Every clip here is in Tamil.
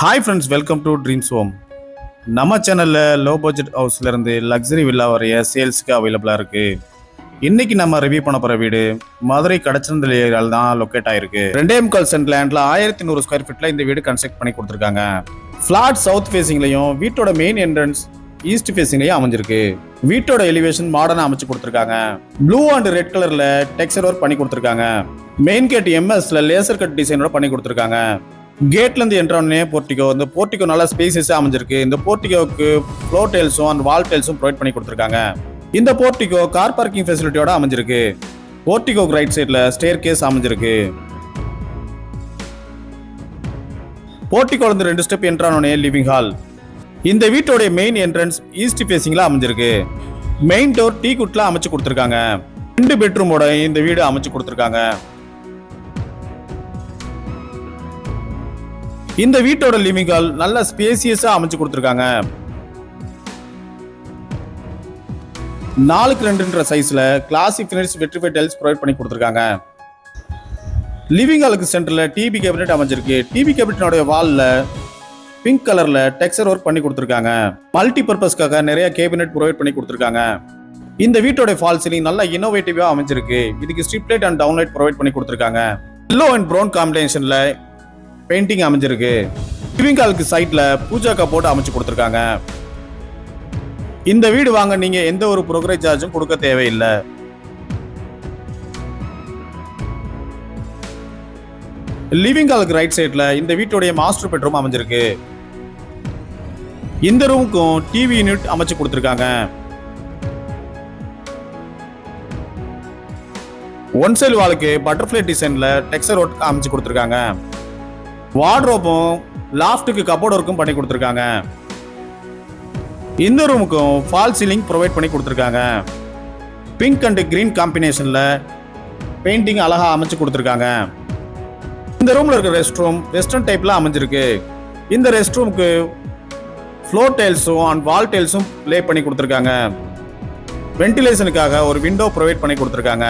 Hi friends welcome to dreams home நம்ம சேனலில் லோ பட்ஜெட் ஹவுஸ்லேருந்து லக்ஸரி வில்லா வரைய சேல்ஸுக்கு அவைலபிளாக இருக்குது இன்னைக்கு நம்ம ரிவ்யூ பண்ண போகிற வீடு மதுரை கடச்சந்தல் ஏரியாவில் தான் லொக்கேட் ஆயிருக்கு. ரெண்டே முக்கால் சென்ட் லேண்டில் ஆயிரத்தி நூறு ஸ்கொயர் ஃபீட்டில் இந்த வீடு கன்ஸ்ட்ரக்ட் பண்ணி கொடுத்துருக்காங்க. ஃப்ளாட் சவுத் ஃபேஸிங்லையும் வீட்டோட மெயின் என்ட்ரன்ஸ் ஈஸ்ட் ஃபேஸிங்லேயும் அமைஞ்சிருக்கு. வீட்டோட எலிவேஷன் மாடர்னாக அமைச்சு கொடுத்துருக்காங்க. ப்ளூ அண்ட் ரெட் கலரில் டெக்ஸ்சர் ஒர்க் பண்ணி கொடுத்துருக்காங்க. மெயின் கேட் எம்எஸ்ல லேசர் கட் டிசைனோட பண்ணி கொடுத்துருக்காங்க. கேட்லேருந்து இருந்து போர்ட்டிகோ இந்த போர்ட்டிகோ நல்லா ஸ்பேசஸாக அமைஞ்சிருக்கு. இந்த போர்ட்டிகோவுக்கு ஃப்ளோ டைல்ஸும் அண்ட் வால் டைல்ஸும் ப்ரொவைட் பண்ணி கொடுத்துருக்காங்க. இந்த போர்ட்டிகோ கார் பார்க்கிங் ஃபெசிலிட்டியோட அமைஞ்சிருக்கு. போர்ட்டிகோக்கு ரைட் சைடில் ஸ்டேர் கேஸ் அமைஞ்சிருக்கு. போர்ட்டிகோலேருந்து ரெண்டு ஸ்டெப் என்ட்ரானோனே லிவிங் ஹால் இந்த வீட்டோடைய மெயின் என்ட்ரன்ஸ் ஈஸ்ட் ஃபேஸிங்கில் அமைஞ்சிருக்கு. மெயின் டோர் டீ குட்டில் அமைச்சு கொடுத்துருக்காங்க. ரெண்டு பெட்ரூமோட இந்த வீடு அமைச்சு கொடுத்துருக்காங்க. இந்த வீட்டோட லிவிங் ஹால் நல்ல ஸ்பேசியஸா அமைச்சு கொடுத்துருக்காங்க. நாலுக்கு ரெண்டுன்ற சைஸ்ல classic finish vitrify tiles provide பண்ணி கொடுத்துருக்காங்க. லிவிங் ஹாலுக்கு சென்டரில் டிவி கேபினெட் அமைஞ்சிருக்கு. டிவி கேபினட்டோட வாலில் பிங்க் கலரில் டெக்ஸர் ஒர்க் பண்ணி கொடுத்துருக்காங்க. மல்டி பர்பஸ்க்காக நிறைய கேபினெட் ப்ரொவைட் பண்ணி கொடுத்துருக்காங்க. இந்த வீட்டோட ஃபால் சீலிங் நல்லா இன்னோவேட்டிவாக அமைஞ்சிருக்கு. இதுக்கு strip light and down light provide பண்ணி கொடுத்துருக்காங்க. எல்லோ அண்ட் ப்ரௌன் காம்பினேஷனில் பெயிண்டிங் அமைஞ்சிருக்கு. லிவிங் ஹாலுக்கு சைட்ல பூஜாக்கா போட்டு அமைச்சு கொடுத்துருக்காங்க. இந்த வீடு வாங்க நீங்க எந்த ஒரு புரோக்கரேஜ் சார்ஜும் கொடுக்க தேவையில்லை. லிவிங் ஹாலுக்கு ரைட் சைடுல இந்த வீட்டுடைய மாஸ்டர் பெட்ரூம் அமைஞ்சிருக்கு. இந்த ரூமுக்கும் டிவி யூனிட் அமைச்சு கொடுத்துருக்காங்க. ஒன் சைடு வாளுக்கு பட்டர்ஃப்ளை டிசைன்ல டெக்ஸர் ஒர்க் அமைச்சு கொடுத்துருக்காங்க. வார்ட்ரோப்பும் லாஃப்ட்டுக்கு கபோர்ட் ஒர்க்கும் பண்ணி கொடுத்துருக்காங்க. இந்த ரூமுக்கும் ஃபால் சீலிங் ப்ரொவைட் பண்ணி கொடுத்துருக்காங்க. பிங்க் அண்டு கிரீன் காம்பினேஷனில் பெயிண்டிங் அழகாக அமைச்சு கொடுத்துருக்காங்க. இந்த ரூமில் இருக்க ரெஸ்ட் ரூம் வெஸ்டர்ன் டைப்பில் அமைஞ்சிருக்கு. இந்த ரெஸ்ட் ரூமுக்கு ஃப்ளோர் டைல்ஸும் அண்ட் வால் டைல்ஸும் ப்ளே பண்ணி கொடுத்துருக்காங்க. வென்டிலேஷனுக்காக ஒரு விண்டோ ப்ரொவைட் பண்ணி கொடுத்துருக்காங்க.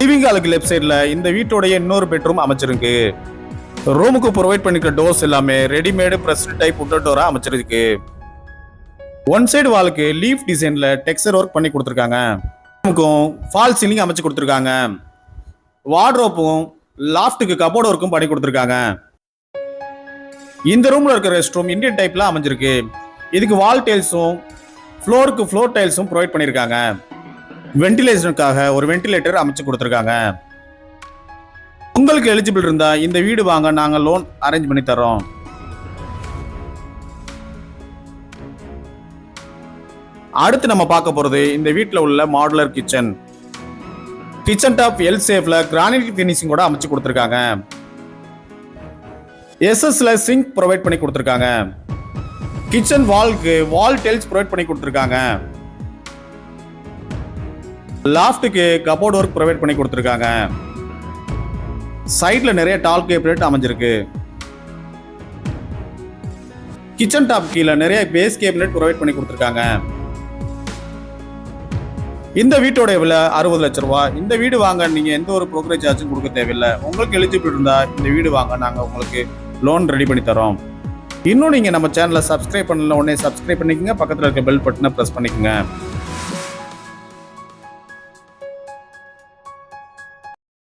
லிவிங் ஹாலுக்கு லெஃப்ட் சைடில் இந்த வீட்டோடைய இன்னொரு பெட்ரூம் அமைச்சிருக்கு. ரூமுக்கு ப்ரொவைட் பண்ணிக்கிற டோர்ஸ் எல்லாமே ரெடிமேடு பிரஸ் டைப் உட்ட டோராக அமைச்சிருக்கு. ஒன் சைடு வாலுக்கு லீஃப் டிசைனில் டெக்ஸர் ஒர்க் பண்ணி கொடுத்துருக்காங்க. ரூமுக்கும் ஃபால் சீலிங் அமைச்சு கொடுத்துருக்காங்க. வார்ட்ரோப்பும் லாஃப்ட்டுக்கு கபோர்டு ஒர்க்கும் பண்ணி கொடுத்துருக்காங்க. இந்த ரூமில் இருக்கிற ரெஸ்ட் ரூம் இந்தியன் டைப்பில் அமைஞ்சிருக்கு. இதுக்கு வால் டைல்ஸும் ஃப்ளோருக்கு ஃப்ளோர் டைல்ஸும் ப்ரொவைட் பண்ணியிருக்காங்க. வென்டிலேஷனுக்காக ஒரு வென்டிலேட்டர் அமைச்சு கொடுத்துருக்காங்க. உங்களுக்கு எலிஜிபிள் இருந்தால் இந்த வீடு வாங்க நாங்கள் லோன் அரேஞ்ச் பண்ணி தரோம் அடுத்து நம்ம பார்க்க போகிறது இந்த வீட்டில் உள்ள modular kitchen kitchen top L சேஃப்ல granite ஃபினிஷிங்கோட அமைச்சு கொடுத்துருக்காங்க. எஸ்எஸ்ல சிங்க் ப்ரொவைட் பண்ணி கொடுத்துருக்காங்க. கிச்சன் வால்க்கு வால் டெல்ஸ் ப்ரொவைட் பண்ணி கொடுத்துருக்காங்க. லாஃப்ட்டுக்கு கபோர்ட் ஒர்க் ப்ரொவைட் பண்ணி கொடுத்துருக்காங்க. சைடில் நிறைய டால் கேபினெட் அமைஞ்சிருக்கு. கிச்சன் டாப் கீழே நிறைய பேஸ் கேபினட் ப்ரொவைட் பண்ணி கொடுத்துருக்காங்க. இந்த வீட்டோட விலை அறுபது லட்ச ரூபா. இந்த வீடு வாங்க நீங்கள் எந்த ஒரு ப்ரோக்கரேஜ் சார்ஜும் கொடுக்க தேவையில்லை. உங்களுக்கு எலிஜிபிள் இருந்தால் இந்த வீடு வாங்க நாங்கள் உங்களுக்கு லோன் ரெடி பண்ணி தரோம். இன்னும் நீங்கள் நம்ம சேனலை சப்ஸ்கிரைப் பண்ணல உடனே சப்ஸ்கிரைப் பண்ணிக்கோங்க. பக்கத்தில் இருக்க பெல் பட்டனை ப்ரெஸ் பண்ணிக்கோங்க.